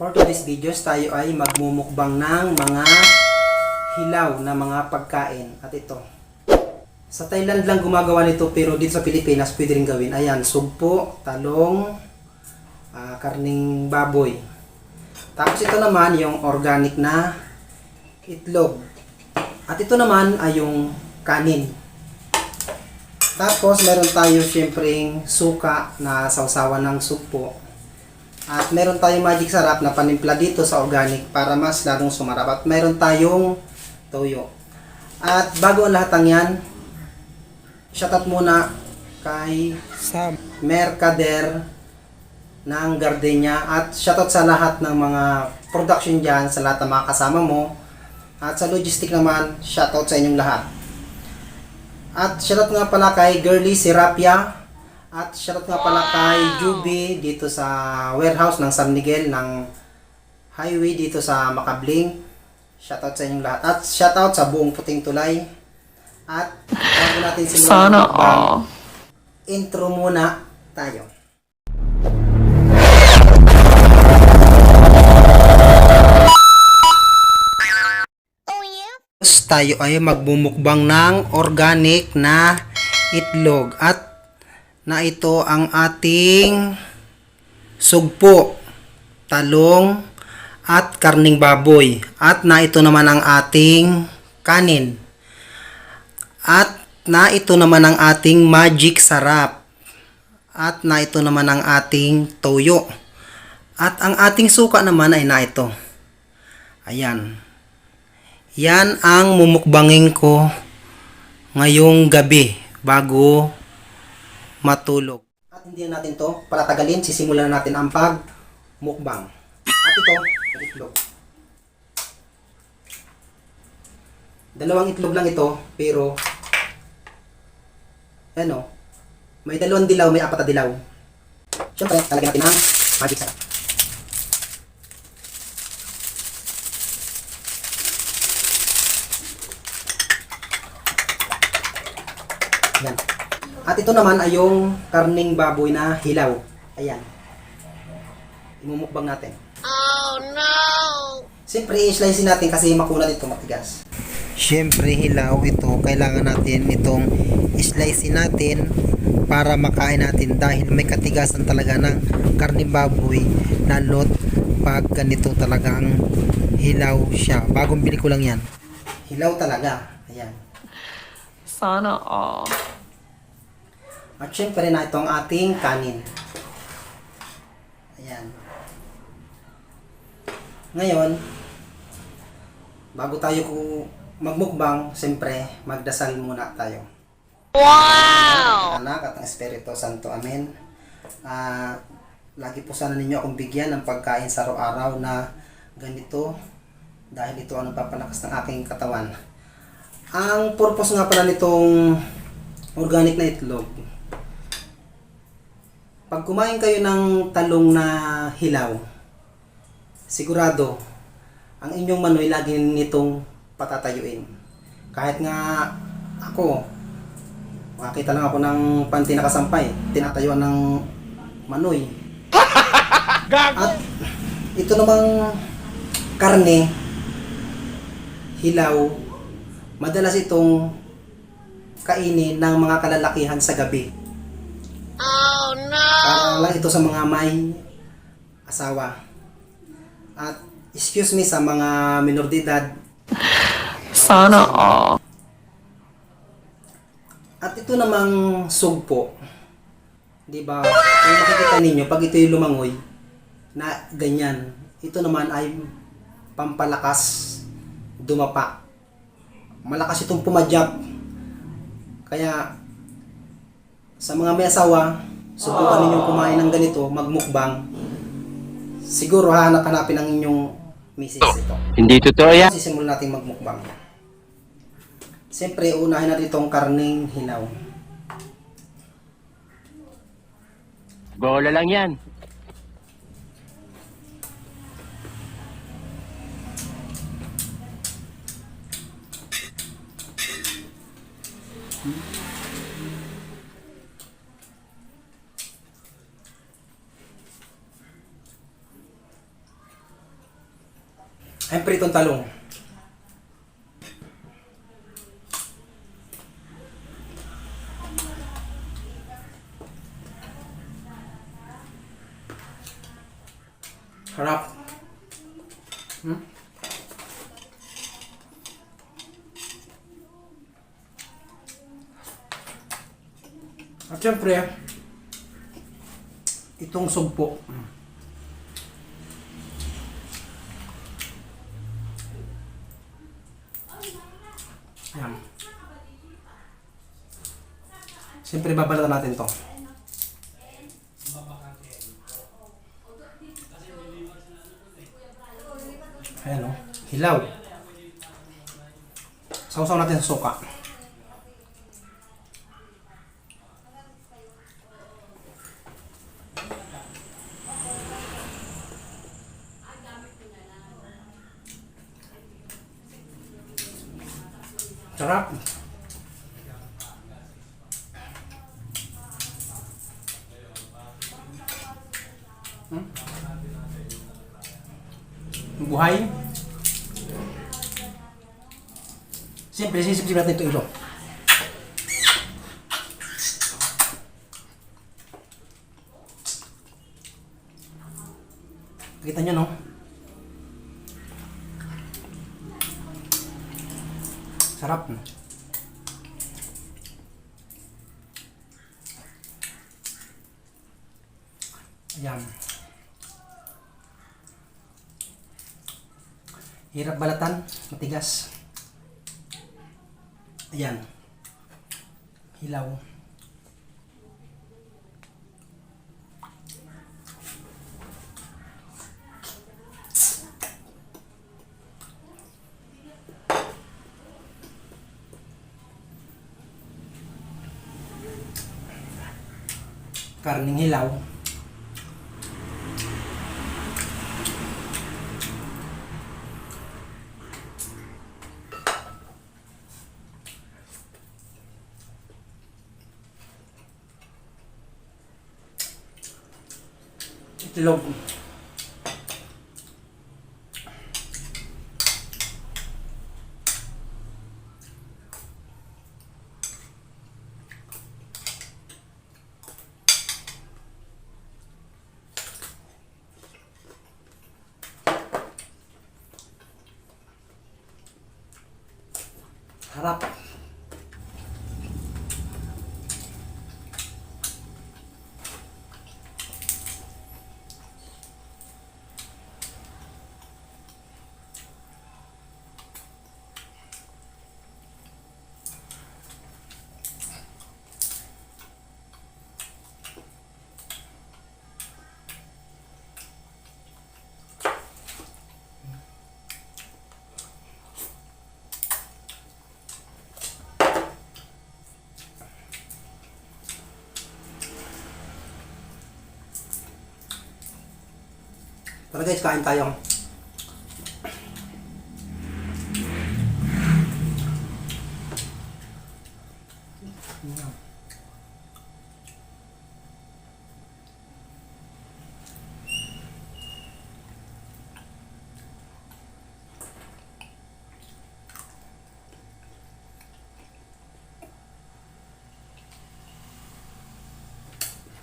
For today's videos, tayo ay magmumukbang ng mga hilaw na mga pagkain. At ito, sa Thailand lang gumagawa nito pero dito sa Pilipinas pwede rin gawin. Ayan, sugpo, talong, ah, karning baboy. Tapos ito naman yung organic na itlog. At ito naman ay yung kanin. Tapos meron tayo syempreng suka na sausawan ng sugpo. At meron tayong magic sarap na panimpla dito sa organic para mas lalong sumarap. At meron tayong toyo. At bago ang lahat ng yan, shoutout muna kay Sam Mercader ng Gardenia at shoutout sa lahat ng mga production dyan, sa lahat ng mga kasama mo. At sa logistic naman, shoutout sa inyong lahat. At shoutout nga pala kay Girly Serapia at shoutout nga pala kay Juby dito sa warehouse ng San Miguel ng highway dito sa Makabling. Shoutout sa inyong lahat. At shoutout sa buong puting tulay. At bago natin simulan Sana all. intro muna tayo. Tayo ay magbumukbang ng organic na itlog at na ito ang ating sugpo, talong at karning baboy. At na ito naman ang ating kanin. At na ito naman ang ating magic sarap. At na ito naman ang ating toyo. At ang ating suka naman ay na ito. Ayan. Yan ang mumukbangin ko ngayong gabi bago matulog. At hindi na natin to palatagalin, sisimulan na natin ang pagmukbang. At ito, ang itlog. Dalawang itlog lang ito, pero ano, may dalawang dilaw, may apat na dilaw. Siyempre, talagyan natin ng magic sarap. Yan. At ito naman ay yung karning baboy na hilaw. Ayan. Imumukbang natin. Oh no! Siyempre, i-slice natin kasi makunat ito matigas. Siyempre, hilaw ito. Kailangan natin itong i-slice natin para makain natin dahil may katigasan talaga ng karning baboy lalo't pag ganito talaga ang hilaw siya. Bagong bili ko lang yan. Hilaw talaga. Ayan. Sana all. At syempre na ito ang ating kanin. Ayan. Ngayon, bago tayo magmukbang, siyempre, magdasal muna tayo. Wow! Anak at ang Espiritu Santo. Amen. Ah, lagi po sana ninyo akong bigyan ng pagkain sa araw-araw na ganito dahil ito ang nagpapalakas ng aking katawan. Ang purpose nga pala nitong organic na itlog, pag kumain kayo ng talong na hilaw, sigurado, ang inyong manoy lagi nitong patatayuin. Kahit nga ako, makakita lang ako ng panty na kasampay, tinatayuan ng manoy. At ito namang karne, hilaw, madalas itong kainin ng mga kalalakihan sa gabi. Oh no! Para lang ito sa mga may asawa. At excuse me sa mga minor de edad. Sana all. At ito namang sugpo. 'Di ba? Kung makikita ninyo pag ito yung lumangoy na ganyan. Ito naman ay pampalakas dumapa. Malakas itong pumadyak. Kaya sa mga may asawa, subukan ninyong kumain ng ganito, magmukbang. Siguro hahanap-hanapin ang inyong misis ito. Hindi totoo yan. Sisimulan natin magmukbang. Siyempre, unahin natin itong karning hilaw. Bola lang yan. Ay, pritong talong. Harap. Hmm? At syempre, itong sugpo. Yan. Siyempre, babalatan natin to. Ayan o. Hilaw. Sausaw natin sa suka. Sarap. Hmm? Buhay. Siyempre, sisipsip natin ito ilo. Kita nyo, no? Sarap. no? Ayan. Hirap balatan, matigas. Ayan. Hilaw. Karning hilaw. Itlog. Harap. Tara guys, kain tayo.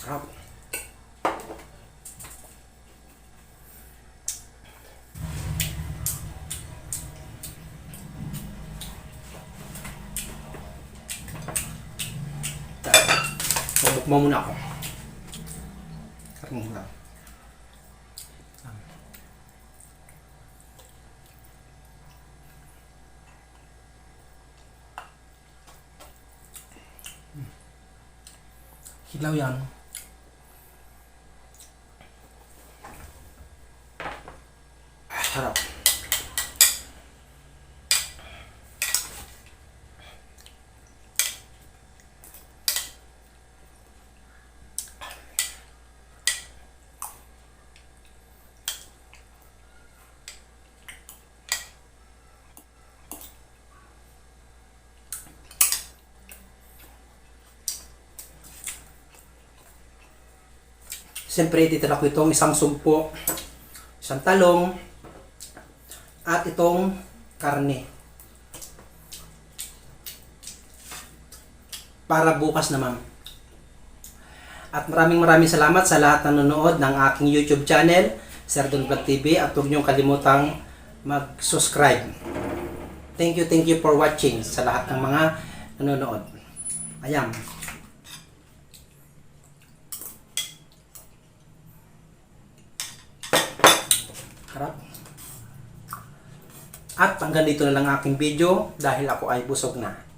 Sarap. Mabukma muna ako. Karning lang. Hilaw yan. Ah, Sarap. Siyempre, titira ko itong isang sumpo, isang talong, At itong karne. Para bukas naman. At maraming maraming salamat sa lahat ng nanonood ng aking YouTube channel, Sir Don Vlog TV. At huwag niyong kalimutang mag-subscribe. Thank you, thank you for watching sa lahat ng mga nanonood. Ayan. Harap. At hanggang dito na lang aking video dahil ako ay busog na.